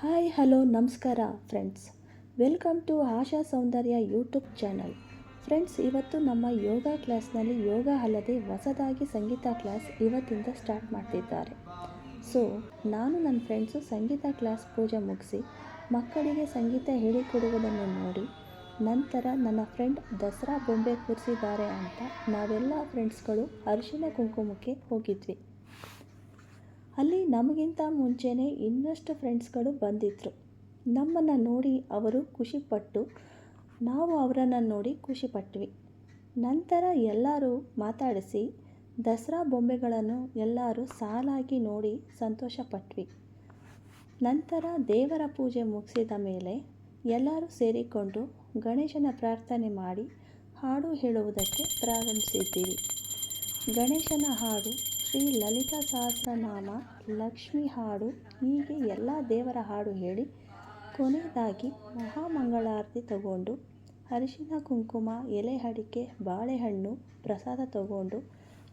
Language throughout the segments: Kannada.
ಹಾಯ್, ಹಲೋ, ನಮಸ್ಕಾರ friends. Welcome to Asha Soundarya YouTube channel. Friends, ಇವತ್ತು ನಮ್ಮ ಯೋಗ ಕ್ಲಾಸ್ನಲ್ಲಿ ಯೋಗ ಅಲ್ಲದೆ ಹೊಸದಾಗಿ ಸಂಗೀತ ಕ್ಲಾಸ್ ಇವತ್ತಿಂದ ಸ್ಟಾರ್ಟ್ ಮಾಡ್ತಿದ್ದಾರೆ. ಸೊ, ನಾನು ನನ್ನ ಫ್ರೆಂಡ್ಸು ಸಂಗೀತ ಕ್ಲಾಸ್ ಪೂಜೆ ಮುಗಿಸಿ ಮಕ್ಕಳಿಗೆ ಸಂಗೀತ ಹೇಳಿಕೊಡುವುದನ್ನು ನೋಡಿ, ನಂತರ ನನ್ನ ಫ್ರೆಂಡ್ ದಸರಾ ಬೊಂಬೆ ಕೂರಿಸಿದ್ದಾರೆ ಅಂತ ನಾವೆಲ್ಲ ಫ್ರೆಂಡ್ಸ್ಗಳು ಅರಿಶಿನ ಕುಂಕುಮಕ್ಕೆ ಹೋಗಿದ್ವಿ. ಅಲ್ಲಿ ನಮಗಿಂತ ಮುಂಚೆನೇ ಇನ್ನಷ್ಟು ಫ್ರೆಂಡ್ಸ್ಗಳು ಬಂದಿದ್ದರು ನಮ್ಮನ್ನು ನೋಡಿ ಅವರು ಖುಷಿಪಟ್ಟು, ನಾವು ಅವರನ್ನು ನೋಡಿ ಖುಷಿಪಟ್ವಿ. ನಂತರ ಎಲ್ಲರೂ ಮಾತಾಡಿಸಿ, ದಸರಾ ಬೊಂಬೆಗಳನ್ನು ಎಲ್ಲರೂ ಸಾಲಾಗಿ ನೋಡಿ ಸಂತೋಷಪಟ್ವಿ. ನಂತರ ದೇವರ ಪೂಜೆ ಮುಗಿಸಿದ ಮೇಲೆ ಎಲ್ಲರೂ ಸೇರಿಕೊಂಡು ಗಣೇಶನ ಪ್ರಾರ್ಥನೆ ಮಾಡಿ ಹಾಡು ಹೇಳುವುದಕ್ಕೆ ಪ್ರಾರಂಭಿಸಿದ್ದೀವಿ. ಗಣೇಶನ ಹಾಡು ಶ್ರೀ ಲಲಿತಾ ಸಹಸ್ರನಾಮ ಲಕ್ಷ್ಮಿ ಹಾಡು ಹೀಗೆ ಎಲ್ಲ ದೇವರ ಹಾಡು ಹೇಳಿ ಕೊನೆಯದಾಗಿ ಮಹಾಮಂಗಳಾರತಿ ತಗೊಂಡು ಅರಿಶಿನ ಕುಂಕುಮ, ಎಲೆ ಅಡಿಕೆ, ಬಾಳೆಹಣ್ಣು ಪ್ರಸಾದ ತಗೊಂಡು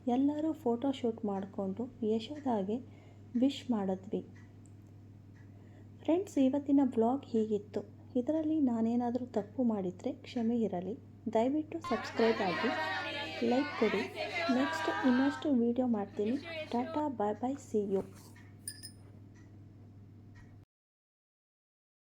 ಎಲ್ಲರೂ ಫೋಟೋ ಶೂಟ್ ಮಾಡಿಕೊಂಡು ಯಶೋದಾಗೆ ವಿಶ್ ಮಾಡಿದ್ವಿ. ಫ್ರೆಂಡ್ಸ್, ಇವತ್ತಿನ ಬ್ಲಾಗ್ ಹೀಗಿತ್ತು. ಇದರಲ್ಲಿ ನಾನೇನಾದರೂ ತಪ್ಪು ಮಾಡಿದರೆ ಕ್ಷಮೆ ಇರಲಿ. ದಯವಿಟ್ಟು ಸಬ್ಸ್ಕ್ರೈಬ್ ಆಗಿ ಲೈಕ್ ಕೊಡಿ ನೆಕ್ಸ್ಟ್ ಇನ್ನಷ್ಟು ವೀಡಿಯೋ ಮಾಡ್ತೀನಿ tata bye bye see you